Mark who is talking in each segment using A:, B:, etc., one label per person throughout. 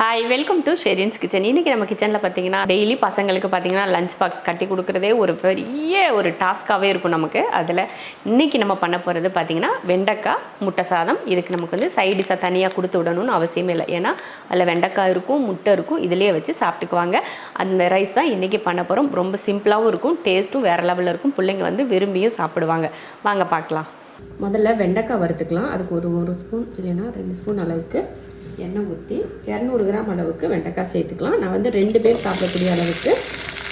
A: Hi welcome to Sherin's kitchen இன்றைக்கி நம்ம கிச்சனில் பார்த்தீங்கன்னா டெய்லி பசங்களுக்கு பார்த்தீங்கன்னா லஞ்ச் பாக்ஸ் கட்டி கொடுக்குறதே ஒரு பெரிய ஒரு டாஸ்க்காகவே இருக்கும் நமக்கு. அதில் இன்றைக்கி நம்ம பண்ண போகிறது பார்த்தீங்கன்னா வெண்டைக்காய் முட்டை சாதம். இதுக்கு நமக்கு வந்து சைடிஷாக தனியாக கொடுத்து விடணும்னு அவசியமே இல்லை. ஏன்னா அதில் வெண்டைக்காய் இருக்கும் முட்டை இருக்கும் இதிலேயே வச்சு சாப்பிட்டுக்குவாங்க. அந்த ரைஸ் தான் இன்றைக்கி பண்ண போகிறோம் ரொம்ப சிம்பிளாகவும் இருக்கும் டேஸ்ட்டும் வேறு லெவலில் இருக்கும். பிள்ளைங்க வந்து விரும்பியும் சாப்பிடுவாங்க. வாங்க பார்க்கலாம். முதல்ல வெண்டைக்காய் வறுத்துக்கலாம். அதுக்கு ஒரு ஒரு ஸ்பூன் இல்லைன்னா ரெண்டு ஸ்பூன் அளவுக்கு எண்ணெய் ஊற்றி இரநூறு கிராம் அளவுக்கு வெண்டைக்காய் சேர்த்துக்கலாம். நான் வந்து ரெண்டு பேர் சாப்பிடக்கூடிய அளவுக்கு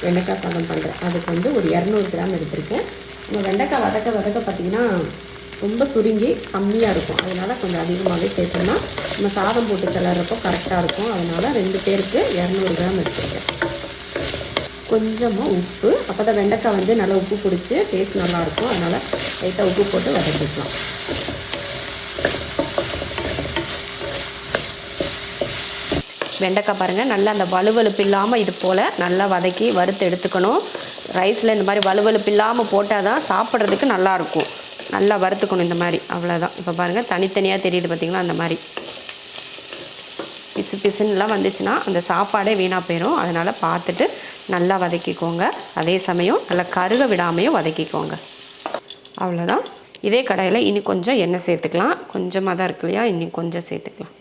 A: வெண்டைக்காய் சாதம் பண்ணுறேன் அதுக்கு வந்து ஒரு இரநூறு கிராம் எடுத்திருக்கேன். நம்ம வெண்டைக்காய் வதக்க வதக்க பார்த்திங்கன்னா ரொம்ப சுருங்கி கம்மியாக இருக்கும். அதனால் கொஞ்சம் அதிகமாகவே சேர்த்தோம்னா நம்ம சாதம் போட்டு கிளறப்போ கரெக்டாக இருக்கும். அதனால் ரெண்டு பேருக்கு இரநூறு கிராம் எடுத்திருக்கேன். கொஞ்சமாக உப்பு. அப்போ தான் வெண்டைக்காய் வந்து நல்லா உப்பு பிடிச்சி டேஸ்ட் நல்லாயிருக்கும் அதனால் லைட்டாக உப்பு போட்டு வதக்கிக்கலாம். வெண்டைக்காய் பாருங்கள் நல்லா அந்த வலுவலுப்பு இல்லாமல் இது போல் நல்லா வதக்கி வறுத்து எடுத்துக்கணும். ரைஸில் இந்த மாதிரி வலுவலுப்பு இல்லாமல் போட்டால் தான் சாப்பிட்றதுக்கு நல்லாயிருக்கும் நல்லா வறுத்துக்கணும் இந்த மாதிரி அவ்வளோதான் இப்போ பாருங்கள் தனித்தனியாக தெரியுது பார்த்திங்களா அந்த மாதிரி. பிசு பிசுன்னுலாம் வந்துச்சுன்னா அந்த சாப்பாடே வீணாக போயிடும் அதனால் பார்த்துட்டு நல்லா வதக்கிக்கோங்க. அதே சமயம் நல்லா கருக விடாமையும் வதக்கிக்கோங்க. அவ்வளோதான் இதே கடையில் இனி கொஞ்சம் எண்ணெய் சேர்த்துக்கலாம். கொஞ்சமாக தான் இருக்கு இல்லையா இன்னும் கொஞ்சம் சேர்த்துக்கலாம்.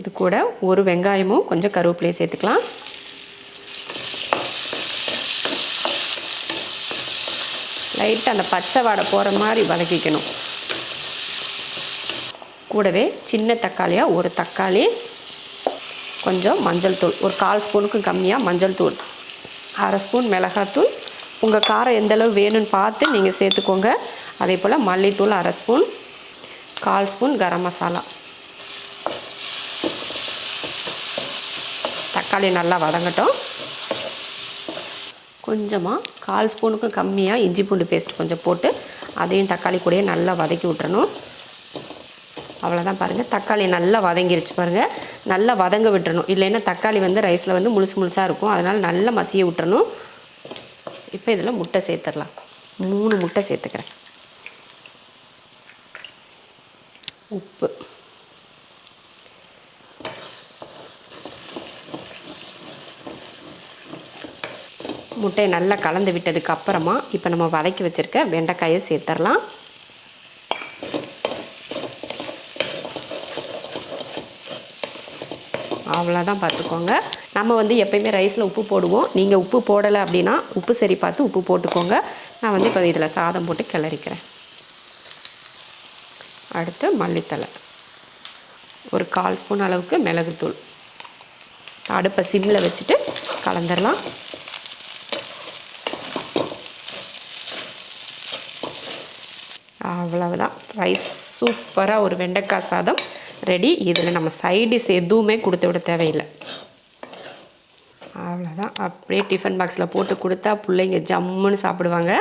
A: இது கூட ஒரு வெங்காயமும் கொஞ்சம் கருவேப்பிலையும் சேர்த்துக்கலாம். லைட்டாக அந்த பச்சை வாடை போகிற மாதிரி வதக்கிக்கணும். கூடவே சின்ன தக்காளியாக ஒரு தக்காளி கொஞ்சம் மஞ்சள் தூள் ஒரு கால் ஸ்பூனுக்கும் கம்மியாக மஞ்சள் தூள் அரை ஸ்பூன் மிளகாத்தூள் உங்கள் காரம் எந்தளவு வேணும்னு பார்த்து நீங்கள் சேர்த்துக்கோங்க. அதே போல் மல்லித்தூள் அரை ஸ்பூன் கால் ஸ்பூன் கரம் மசாலா. தக்காளி நல்லா வதங்கட்டும். கொஞ்சமாக கால் ஸ்பூனுக்கும் கம்மியாக இஞ்சி பூண்டு பேஸ்ட் கொஞ்சம் போட்டு அதையும் தக்காளி கூடயே நல்லா வதக்கி விட்டுறணும். அவ்வளோதான் பாருங்கள் தக்காளி நல்லா வதங்கிருச்சு பாருங்கள் நல்லா வதங்க விட்டுறணும். இல்லைன்னா தக்காளி வந்து ரைஸில் வந்து முழுசு முழுசாக இருக்கும். அதனால் நல்லா மசிய விட்டுறணும். இப்போ இதில் முட்டை சேர்த்துடலாம். மூணு முட்டை சேர்த்துக்கிறேன். உப்பு. முட்டையை நல்லா கலந்து விட்டதுக்கு அப்புறமா இப்போ நம்ம வதக்கி வச்சுருக்க வெண்டைக்காயை சேர்த்துடலாம் அவ்வளோதான் பார்த்துக்கோங்க. நம்ம வந்து எப்பயுமே ரைஸில் உப்பு போடுவோம். நீங்கள் உப்பு போடலை அப்படின்னா உப்பு சரி பார்த்து உப்பு போட்டுக்கோங்க. நான் வந்து இப்போ இதில் சாதம் போட்டு கிளறிக்கிறேன். அடுத்து மல்லித்தலை ஒரு கால் ஸ்பூன் அளவுக்கு மிளகுத்தூள். அடுப்பை சிம்மில் வச்சுட்டு கலந்துடலாம் அவ்வளவுதான். ரைஸ் சூப்பராக ஒரு வெண்டைக்காய் சாதம் ரெடி இதில் நம்ம சைடிஷ் எதுவுமே கொடுத்து விட தேவையில்லை. அவ்வளோதான் அப்படியே டிஃபன் பாக்ஸில் போட்டு கொடுத்தா பிள்ளைங்க ஜம்முன்னு சாப்பிடுவாங்க.